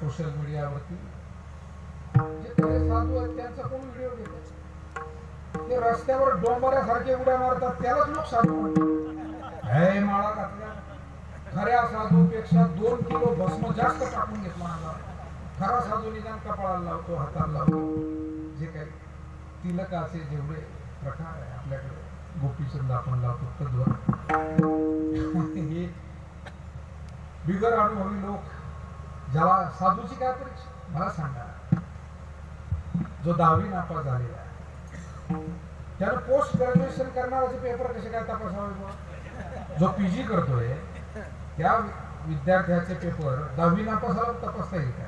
Social मीडियावरती जे साधू आहेत त्यांचा कोण व्हिडिओ ते रस्त्यावर डोंबऱ्यासारखे उड्या मारतात त्यालाच लोक साधू म्हणतात. हे माळा घातल्या खऱ्या साधूपेक्षा दोन किलो भस्म जास्त टाकून घेतला आला खरा साधू निदान कपाळाला लावतो हाताला लावतो. जे काही तिलकाचे जेवढे प्रकार आहे आपल्याकडे गोपीचंद आपण लावतो तद्वत हे बिगर अनुभवी लोक ज्याला साधूची काय परीक्षा मला सांगा. जो दहावी नापास झालेला आहे. त्यानं पोस्ट ग्रॅज्युएशन करणाराचे पेपर कसे काय तपासावे जो पी जी करतोय त्या विद्यार्थ्याचे पेपर दहावी नापासाला तपासता येईल काय?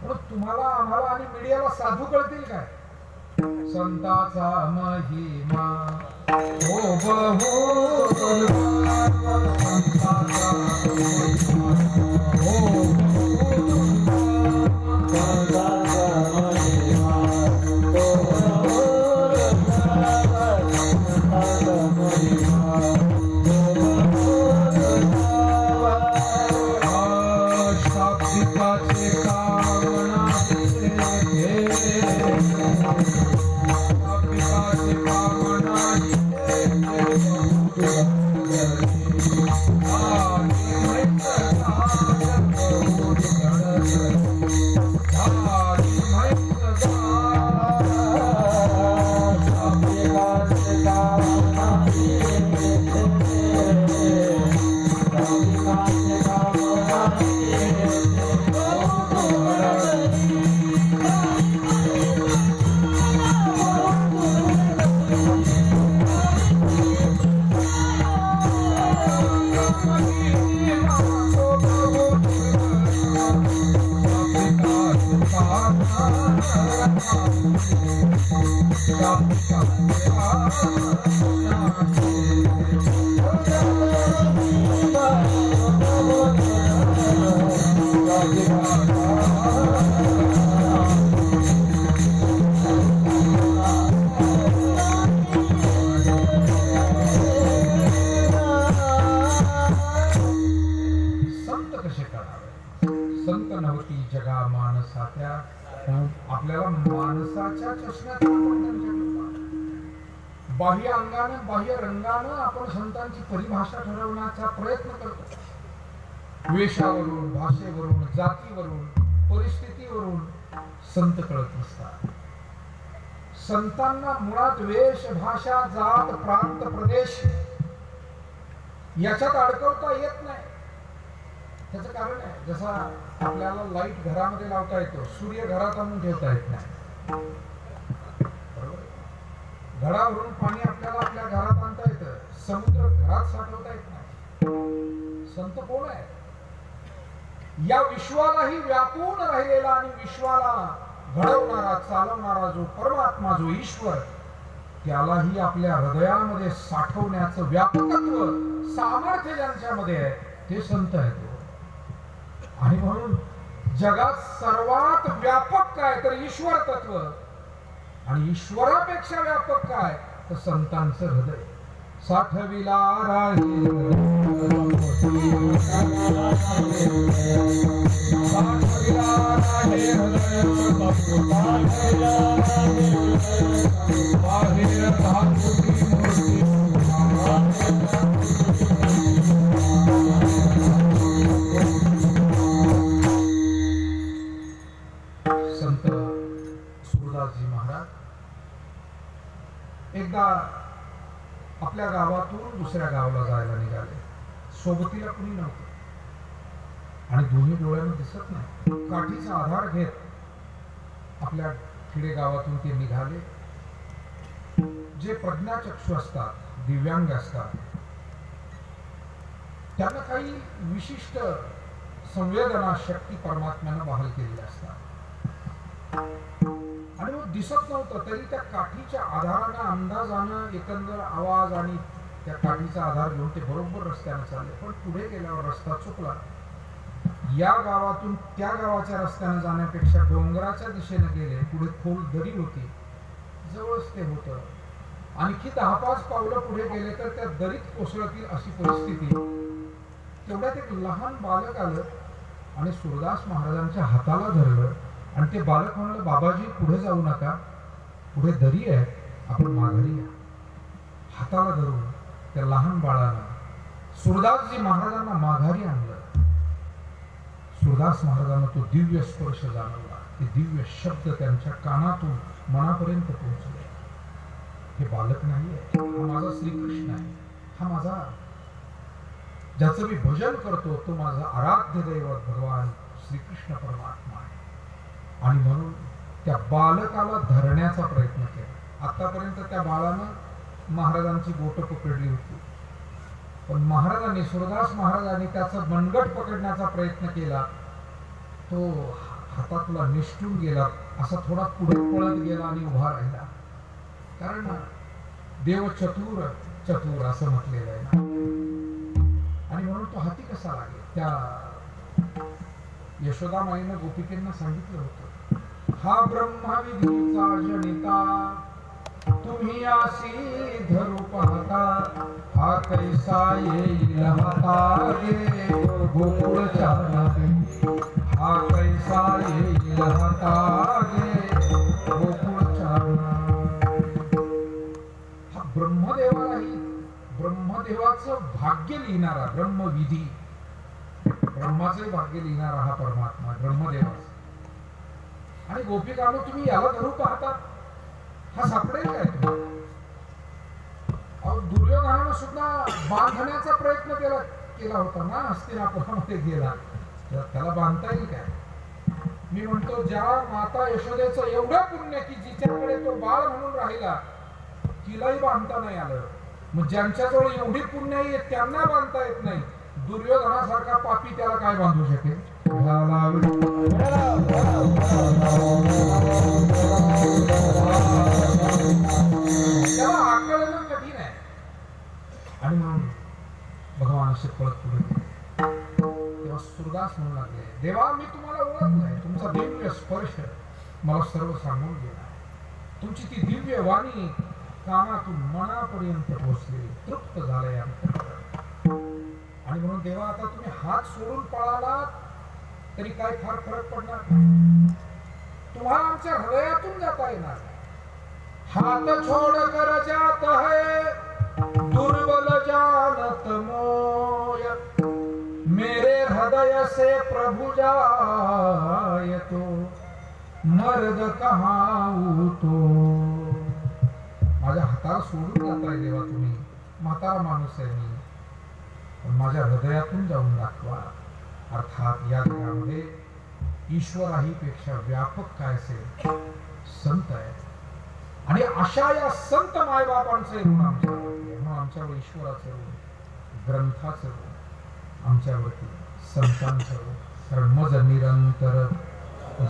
म्हणून तुम्हाला आम्हाला आणि मीडियाला साधू कळतील काय? संताचा महिमा. हो बहु संताचा Música संत कसे करावे? संत नव्हती जगा आपल्याला माणसाच्या चष्म्यात बाह्य अंगानं बाह्य रंगानं आपण संतांची परिभाषा ठरवण्याचा प्रयत्न करतो. वेशावरून भाषेवरून जातीवरून परिस्थितीवरून संत कळत नसतात. संतांना मुळात वेश भाषा जात प्रांत प्रदेश याच्यात अडकवता येत नाही. त्याचं कारण आहे जसा आपल्याला लाइट घरामध्ये लावता येतो. सूर्य घरात आणून ठेवता येत नाही. घरावरून पाणी आपल्याला आपल्या घरात आणता येतं. समुद्र घरात साठवता येत नाही. संत कोण आहे या विश्वालाही व्यापून राहिलेला आणि विश्वाला घडवणारा चालवणारा जो परमात्मा जो ईश्वर त्यालाही आपल्या हृदयामध्ये साठवण्याचं व्यापकत्व सामर्थ्य ज्यांच्यामध्ये आहे ते संत आहेत. आणि म्हणून जगात सर्वात व्यापक काय? तर ईश्वर तत्व. आणि ईश्वरापेक्षा व्यापक काय? तर संतांचं हृदय. साठविला राही आपल्या गावातून दुसऱ्या गावाला जायला निघाले. सोबतीला कुणी नव्हतं. आणि दोन्ही डोळ्यांना दिसत नाही. काठीचा आधार घेत आपल्या खिडे गावातून ते निघाले. जे प्रज्ञाचक्षू असतात दिव्यांग असतात त्यांना काही विशिष्ट संवेदना शक्ती परमात्म्यानं बहाल केलेल्या असतात. आणि मग दिसत नव्हतं तरी त्या काठीच्या आधारानं अंदाजानं एकंदर आवाज आणि त्या काठीचा आधार घेऊन ते बरोबर रस्त्यानं चालले. पण पुढे गेल्यावर रस्ता चुकला. या गावातून त्या गावाच्या रस्त्यानं जाण्यापेक्षा डोंगराच्या दिशेने गेले पुढे खोल दरी होती. जवळच ते होतं. आणखी दहा पाच पावलं पुढे गेले तर त्या दरीत कोसळतील अशी परिस्थिती. तेवढ्यात एक लहान बालक आलं आणि सुरदास महाराजांच्या हाताला धरलं. आणि ते बालक म्हणलं बाबाजी पुढे जाऊ नका. पुढे दरी आहे. आपण माघारी या. हाताला धरून त्या लहान बाळाला सुरदासजी महाराजांना माघारी आणलं. सुरदास महाराजांना तो दिव्य स्पर्श जाणवला. ते दिव्य शब्द त्यांच्या कानातून मनापर्यंत पोहोचले. हे बालक नाही आहे. हा माझा श्रीकृष्ण आहे. हा माझा ज्याचं मी भजन करतो तो माझा आराध्य दैवत भगवान श्रीकृष्ण परमात्मा आहे. आणि म्हणून त्या बालकाला धरण्याचा प्रयत्न केला. आतापर्यंत त्या बाळानं महाराजांची बोट पकडली होती. पण महाराजांनी सुरदास महाराजांनी त्याचा मनगट पकडण्याचा प्रयत्न केला. तो हातातला निष्ठून गेला असा थोडा पुढे पळत गेला आणि उभा राहिला. कारण देव चतुर चतुर असं म्हटलेलं आहे आणि म्हणून तो हाती कसा लागेल? त्या यशोदा माईनं गोपिकेंना सांगितलं होतं. हा ब्रह्मविधीचा जनिता तुम्ही आशी धरू पाहता हा कैसा येईल हाता रे गोकुळ नावे. हा कैसा येईल हाता रे गोकुळ नावे. हा ब्रह्मदेवालाही ब्रह्मदेवाचं भाग्य लिहिणारा ब्रह्मविधी ब्रह्माचे भाग्य लिहिणारा हा परमात्मा ब्रह्मदेवाचा आणि गोपी गोपिकांनो तुम्ही याला धरू पाहता. हा सापडेल काय? अहो दुर्योधनानं सुद्धा बांधण्याचा प्रयत्न केला केला होता ना हस्तिनापुरामध्ये गेला. त्याला बांधता येईल काय? मी म्हणतो ज्या माता यशोदेचं एवढं पुण्य की जिच्याकडे तो बाळ म्हणून राहिला तिलाही बांधता नाही आलं. मग ज्यांच्याजवळ एवढी पुण्य आहे त्यांना बांधता येत नाही. दुर्योधनासारखा पापी त्याला काय बांधू शकेल? आणि म्हणून भगवान असे पळत पुढे तेव्हा सुरदास म्हणू लागले देवा मी तुम्हाला ओळखलंय तुमचा दिव्य स्पर्श मला सर्व सांगून गेला तुमची ती दिव्य वाणी कानातून मनापर्यंत पोहोचली तृप्त झालंय अंतःकरण. आणि म्हणून देवा आता तुम्ही हात सोडून पळालात तरी काय फार फरक पडणार? तुम्हाला आमच्या हृदयातून जाता येणार. हात छोड़ कर जात है दुर्बल जानत मोय. मेरे हृदय से प्रभु जाय तो मर्द कहाऊ तो. माझ्या हाताला सोडून जाताय देवा तुम्ही म्हातारा माणूस आहे मी. पण माझ्या हृदयातून जाऊन दाखवा. अर्थात या जगामध्ये ईश्वराही पेक्षा व्यापक काय असेल? संत आहे आणि अशा या संत मायबापांचे ऋण आमच्यावरती म्हणून आमच्यावर ईश्वराचं ऋण ग्रंथाचं ऋण आमच्यावरती संतांचं ऋण कारण मज निरंतर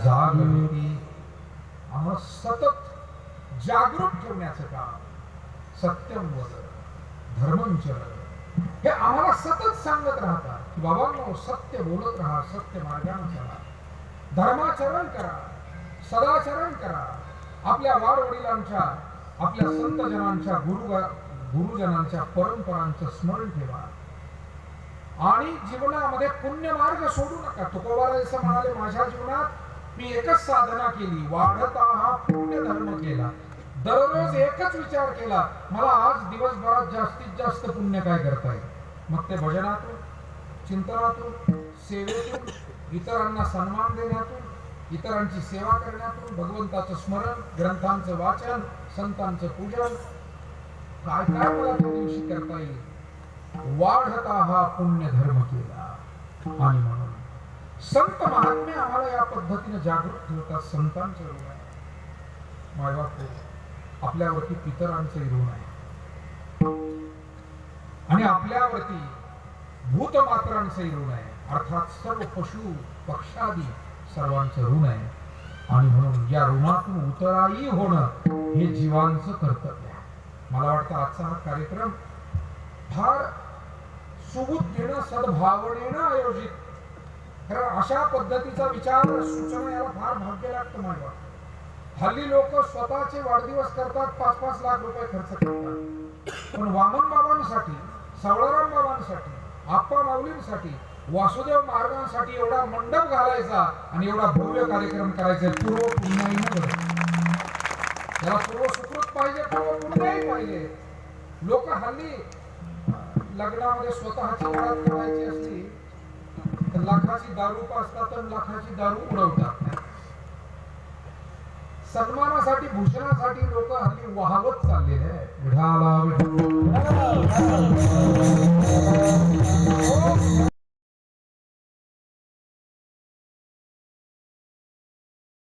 जागृती आम्हाला सतत जागृत ठेवण्याचं काम सत्यम वद धर्मंचर हे आम्हाला सतत सांगत राहतात. बाबांनो सत्य बोलत राहा सत्य मार्गाने चला। धर्माचरण करा सदाचरण करा। आपल्या वाडवडिलांच्या आपल्या संतजनांच्या गुरु गुरुजनांच्या परंपरांचं स्मरण ठेवा. आणि जीवनामध्ये पुण्य मार्ग सोडू नका. तुकोबाला जसं म्हणाले माझ्या जीवनात मी एकच साधना केली. वाढता हा पुण्य धर्म केला. दररोज एकच विचार केला. मला आज दिवसभरात जास्तीत जास्त पुण्य काय करता येईल? मग ते भजनातून चिंतनातून सेवेतून इतरांना सन्मान देण्यातून इतरांची सेवा करण्यातून भगवंताचं स्मरण ग्रंथांचं वाचन संतांचं पूजन. काय काय मला त्या दिवशी करता येईल? वाढता हा पुण्य धर्म केला. आणि म्हणून संत महात्मे आम्हाला या पद्धतीने जागृत ठेवतात संतांचे ऋण आहे मायबाप आपल्यावरती पितरांचे ऋण आहे. आणि आपल्यावरती भूतमात्रांचे ऋण आहे. अर्थात सर्व पशु पक्षादी सर्वांचं ऋण आहे. आणि म्हणून या ऋणातून उतराई होणं हे जीवांचं कर्तव्य आहे. मला वाटतं आजचा हा कार्यक्रम फार सुबुद्धीनं सद्भावनेनं आयोजित. कारण अशा पद्धतीचा विचार सूचना याला फार भाग्य लागतं माझ्या हल्ली लोक स्वतःचे वाढदिवस करतात पाच पाच लाख रुपये खर्च करतात. पण वामन बाबांसाठी सावळाराम बाबांसाठी आप्पा माऊलींसाठी वासुदेव महाराजांसाठी एवढा मंडप घालायचा आणि एवढा भव्य कार्यक्रम करायचा पूर्व पुन्हाही त्याला पूर्व सुकृत पाहिजे पूर्व पुन्हाही पाहिजे. लोक हल्ली लग्नामध्ये स्वतःची ओळख करायची असली तर लाखाची दारू पाजतात तर लाखाची दारू उडवतात. सन्मानासाठी भूषणासाठी लोक हल्ली वाहवत चालले आहे